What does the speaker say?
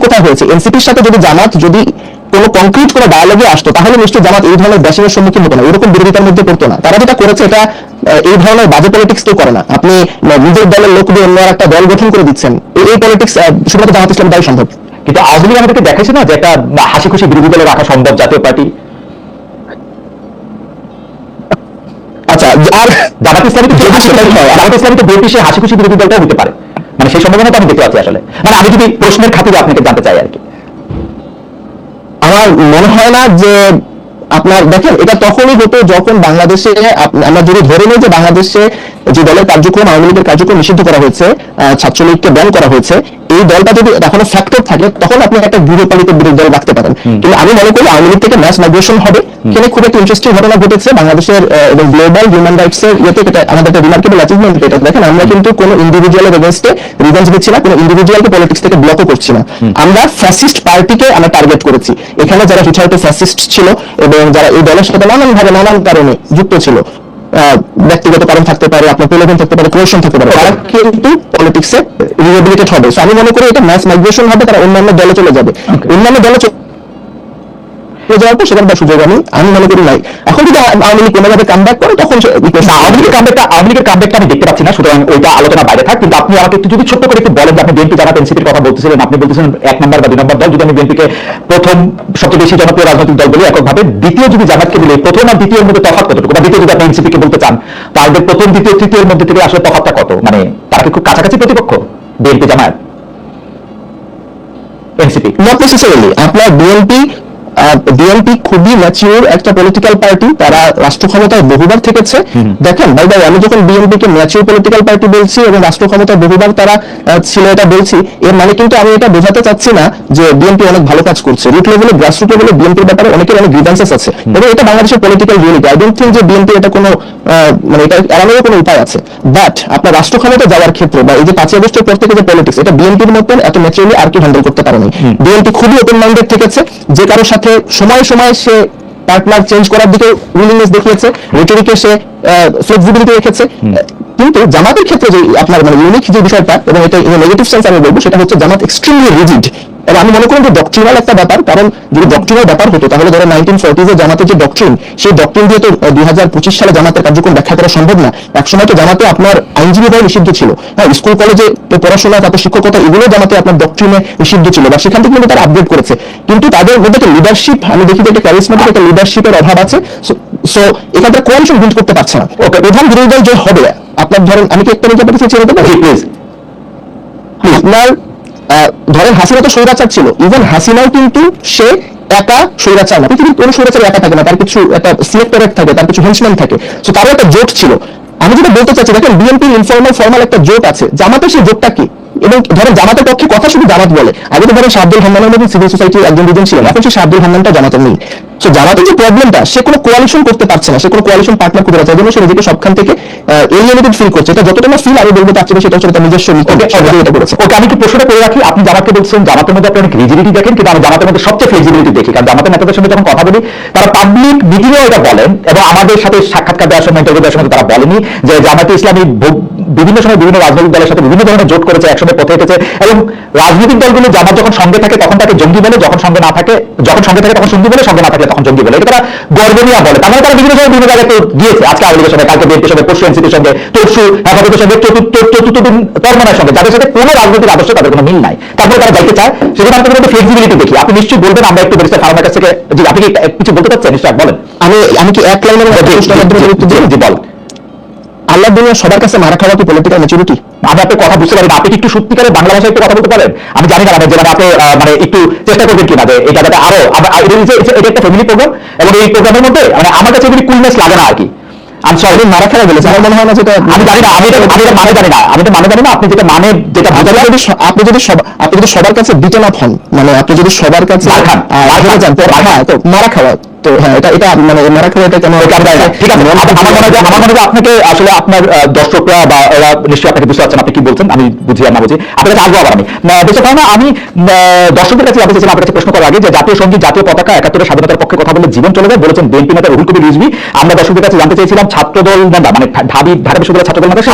কোথায় হয়েছে? এনসিপির সাথে যদি জামাত যদি কোনো কংক্রিট করে ডায়ালগে আসতো তাহলে নিশ্চয়ই জামাত এই ধরনের ব্যাসিংয়ের সম্মুখীন হতো না। এরকম বিরোধিতার মধ্যে পড়তো না। তারা যেটা করেছে এটা এই ধরনের বাজে পলিটিক্স তো করে না। আপনি নিজের দলের লোক দিয়ে অন্য একটা দল গঠন করে দিচ্ছেন এই- পলিটিক্স শুধুমাত্র জামাত ইসলাম দ্বারাই সম্ভব। কিন্তু আওয়ামী লীগ আমাদেরকে দেখাইছে না যে একটা হাসি খুশি বিরোধী দলে রাখা সম্ভব জাতীয় পার্টি? আচ্ছা আর জামাত ইসলামী তো জামাত ইসলামী তো বিএনপি সে হাসি খুশি বিরোধী দলটাও হতে পারে। সেই সম্ভাবনা তো আমি দেখতে পাচ্ছি আসলে। মানে আমি যদি প্রশ্নের খাতিরে আপনাকে জানতে চাই আর কি। আমার মনে হয় না যে আপনার, দেখেন, এটা তখনই হতো যখন বাংলাদেশে আমরা যদি ধরে নিই যে বাংলাদেশে যে দলের কার্যক্রম আওয়ামী লীগের কার্যক্রম নিষিদ্ধ করা হয়েছে ছাত্রলীগকে ব্যান করা হয়েছে এই দলটা যদি এখনও ফ্যাক্টর থাকে তখন আপনি একটা গৃহপালিত বিরোধী দল রাখতে পারেন। কিন্তু আমি মনে করি আওয়ামী লীগ থেকে ম্যাস মাইগ্রেশন হবে। এখানে খুব একটা ইন্টারেস্টিং ঘটনা ঘটেছে বাংলাদেশের এবং গ্লোবাল হিউম্যান রাইটস এর ইয়েতে এটা আমাদের একটা রিমার্কেবল অ্যাচিভমেন্ট এটা দেখেন আমরা কিন্তু কোনো ইন্ডিভিজুয়ালের এগেনস্টে রিভেঞ্জ দিচ্ছি না কোনো ইন্ডিভিজুয়ালকে পলিটিক্স থেকে ব্লকও করছি না। আমরা ফ্যাসিস্ট পার্টিকে আমরা টার্গেট করেছি। এখানে যারা হিটাইতে ফ্যাসিস্ট ছিল এবং যারা এই দলের সাথে নানান ভাবে নানান কারণে যুক্ত ছিল ব্যক্তিগত কারণ থাকতে পারে আপনার প্রলোভন থাকতে পারে কোয়েশন থাকতে পারে তারা কিন্তু পলিটিক্সে রিহেবিলিটেড হবে। আমি মনে করি এটা ম্যাস মাইগ্রেশন হবে তারা অন্যান্য দলে চলে যাবে। অন্যান্য দলে চলে যাওয়ার পর সেখানকার সুযোগ আমি আমি মনে করি নাই। এখন যদি আওয়ামী লীগ কোনোভাবে কাম ব্যাক করে, তখন আওয়ামী লীগের কামব্যাকটা আওয়ামী লীগের কামব্যাকটা আমি দেখতে পাচ্ছি না, সুতরাং ওইটা আলোচনা বাইরে থাক। কিন্তু আপনি আমাকে একটু যদি ছোট্ট করে একটু বলেন আপনি বিএনপি জামাত এনসিপির কথা বলতেছিলেন, আপনি বলতেছিলেন এক নম্বর বা দুই নম্বর দল, যদি আমি বিএনপিকে প্রথম সবচেয়ে বেশি জনপ্রিয় রাজনৈতিক দল বলি এককভাবে, দ্বিতীয় যদি জামাতকে বলি, প্রথম আর দ্বিতীয়ের মধ্যে তফাৎ কতটুকু? বা দ্বিতীয় যদি আপনি এনসিপিকে বলতে চান তাদের প্রথম, দ্বিতীয়, তৃতীয়ের মধ্যে থেকে আসলে তফাৎটা কত? মানে তারা কি খুব কাছাকাছি প্রতিপক্ষ BNP Jamaat? NCP not necessarily আপনার বিএনপি বিএনপি খুবই ম্যাচিউর একটা পলিটিক্যাল পার্টি তারা রাষ্ট্র ক্ষমতায় বহুবার থেকেছে। দেখেন ভাই ভাই আমি যখন বিএনপি কে ম্যাচিউর পলিটিক্যাল পার্টি বলছি এবং রাষ্ট্র ক্ষমতায় বহুবার তারা ছিল এটা বলছি এর মানে কিন্তু আমি এটা বোঝাতে চাচ্ছি না যে বিএনপি অনেক ভালো কাজ করছে। রুট লেভেলে গ্রাসরুট লেভেলে বিএনপির ব্যাপারে অনেকের অনেক গ্রিভেন্সেস আছে। এবং এটা বাংলাদেশের political reality I don't think যে বিএনপি এটা কোনো মানে এটা এড়ানোর কোনো উপায় আছে। বাট আপনার রাষ্ট্র ক্ষমতা যাওয়ার ক্ষেত্রে বা এই যে পাঁচই আগস্টের পর থেকে যে পলিটিক্স এটা বিএনপির মতন এত ন্যাচারালি আর কি হ্যান্ডেল করতে পারেনি। বিএনপি খুবই ওপেন মাইন্ডেড থেকেছে। যে কারোর সাথে সময় সময় সে পার্টনার চেঞ্জ করার দিকে উইলিংনেস দেখিয়েছে রেটরিকে সে ফ্লেক্সিবিলিটি রেখেছে। কিন্তু জামাতের ক্ষেত্রে যে আপনার মানে ইউনিক যে বিষয়টা এবং এটা নেগেটিভ সেন্স আমি বলব সেটা হচ্ছে জামাত এক্সট্রিমলি রিজিড এবং আমি মনে করি যে ডক্ট্রিনাল একটা ব্যাপার কারণ যদি ডক্ট্রিনাল ব্যাপার হতো তাহলে ধরো নাইনটিন ফোর্টিজে জামাতের যে ডক্ট্রিন সেই ডক্ট্রিন দিয়ে তো দুই হাজার পঁচিশ সালে জামাতের কার্যক্রম ব্যাখ্যা করা সম্ভব না। একসময় তো জামাতে আপনার আইনজীবী হওয়া নিষিদ্ধ ছিল। হ্যাঁ স্কুল কলেজে পড়াশোনা তারপর শিক্ষকতা এগুলো জামাতে আপনার ডক্ট্রিনে নিষিদ্ধ ছিল বা সেখান থেকে কিন্তু তারা আপডেট করেছে। কিন্তু তাদের মধ্যে একটা লিডারশিপ আমি দেখি যে একটা ক্যারিসমেটিক একটা লিডারশিপের অভাব আছে। সো এখান থেকে কোয়ালিশন বিল্ড করতে পারছে না। ওকে প্রধান বিরোধী দল যে হবে আপনার ধরেন আমি কি একটা চেয়ে নিতে পারি প্লিজ আপনার আহ, ধরেন হাসিনা তো সৌরাচার ছিল। ইভেন হাসিনাও কিন্তু সে একা স্বৈরাচার না। পৃথিবীর কোনো সৌরাচার একা থাকে না। তার কিছু একটা সিলেক্টরেট থাকে, তার কিছু হেন্সম্যান থাকে। সো তারও একটা জোট ছিল। আমি যেটা বলতে চাচ্ছি, দেখেন বিএনপির ইনফর্মাল ফর্মাল একটা জোট আছে। জামাতে সেই জোটটা কি? এবং ধরেন জামাতের পক্ষে শুধু জামাত বলে। আগে তো ধরেন শাব্দুল হান্নানের মধ্যে সিভিল সোসাইটির একজন দুজন ছিলেন এখন সেই শাব্দুল হান্নানটা জামাতের নেই। সো জামাতের যে প্রবলেমটা সে কোনো কোয়ালিশন করতে পারছে না সে কোনো কোয়ালিশন পার্টনার করতে পারছে না জন্য সে নিজেকে সবখান থেকে এলিয়েনেটেড ফিল করছে। এটা যতটা না ফিল আমি বলব তার চেয়ে সেটা হচ্ছে তার নিজস্ব নীতি। সে এটা করেছে ওকে আমি একটু প্রশ্নটা করে রাখি। আপনি জামাতকে বলছেন জামাতের মধ্যে আপনি অনেক রিজিডিটি দেখেন কিন্তু আমি জামাতের মধ্যে সবচেয়ে ফ্লেক্সিবিলিটি দেখি। কারণ জামাতের নেতাদের সঙ্গে যখন কথা বলি তারা পাবলিক মিটিংয়েও এটা বলেন এবং আমাদের সাথে সাক্ষাৎকার দেওয়ার সময় ইন্টারভিউ দেওয়ার সময় তারা বলেনি যে জামাতে ইসলামী বিভিন্ন সময় বিভিন্ন রাজনৈতিক দলের সাথে বিভিন্ন ধরনের জোট করেছে একসঙ্গে পথে হেঁটেছে এবং রাজনৈতিক দলগুলো জামাত যখন সঙ্গে থাকে তখন তাকে জঙ্গি বলে যখন সঙ্গে না থাকে যখন সঙ্গে থাকে তখন সঙ্গী বলে সঙ্গে না থাকে তখন জঙ্গি বলে। এটা তারা গর্বনিয়া বলে। তার মানে তারা বিভিন্ন সময় বিভিন্ন জায়গায় তো গিয়েছে। আজকে আওয়ামী লীগের সঙ্গে কালকে বিএনপির সঙ্গে পরশু এনসিপির সঙ্গে তরশু হেফাজতের সঙ্গে চতুর্থ চতুর্থ দিন পরমানের সঙ্গে। যাদের সাথে কোনো রাজনৈতিক আদর্শ তাদের কোনো মিল নাই। তারপরে তারা যাইতে চায় সেখানে আমি একটা ফ্লেক্সিবিলিটি দেখি। আপনি নিশ্চয়ই বলবেন আমরা একটু ব্যারিস্টার ফার্মার কাছ থেকে জি আপনি কি কিছু বলতে চাচ্ছেন? নিশ্চয় বলেন। আমি আমি কি এক লাইনের মধ্যে বল আল্লাহ দুনিয়া সবার কাছে মারা খাওয়া কি পলিটিক্যাল ম্যাচুরিটি আমি আপনার কথা বুঝতে পারি না আপনি কি একটু সত্যিকারের বাংলা ভাষায় একটু কথা বলতে পারেন? আমি জানি না যে আপনি মানে একটু চেষ্টা করবেন কিনা যে এটা যাতে আরও এটা একটা ফ্যামিলি প্রোগ্রাম এবং এই প্রোগ্রামের মধ্যে মানে আমার কাছে এগুলি কুলনেস লাগে না আর কি। আমি সরি মারা খাওয়া বলেছে আমার মনে হয় না যেটা আমি জানি না আমি এটা আমি এটা মানে জানি না আমি এটা মানে জানি না আপনি যেটা মানে যেটা আপনি বোঝালেন যদি আপনি যদি সব- আপনি যদি সবার কাছে বিটেন আপ হন মানে আপনি যদি সবার কাছে মার খান, আহ, মার খান, হয়ে যান, তো মার খান। হ্যাঁ তো মারা খাওয়া তো হ্যাঁ এটা এটা মানে এটা কেন না। ঠিক আছে আমার মনে হয় আমার মনে হয় আপনাকে আসলে আপনার দর্শকরা বা ওরা নিশ্চয়ই আপনাকে বুঝতে পারছেন আপনি কি বলছেন? আমি বুঝি আর না বুঝি। আপনার কাছে আসব আবার আমি। না আমি দর্শকদের কাছে জানতে চাইছিলাম আপনার কাছে প্রশ্ন করার আগে যে জাতীয় সংগীত জাতীয় পতাকা একাত্তরের স্বাধীনতার পক্ষে কথা বলে জীবন চলে যায় বলেছেন বিএনপি নেতা রুহুল কবির রিজভি। আমরা দর্শকদের কাছে জানতে চেয়েছিলাম ছাত্রদল নেতা মানে ঢাবি ঢাকা বিশ্ববিদ্যালয়ের ছাত্রদল নেতা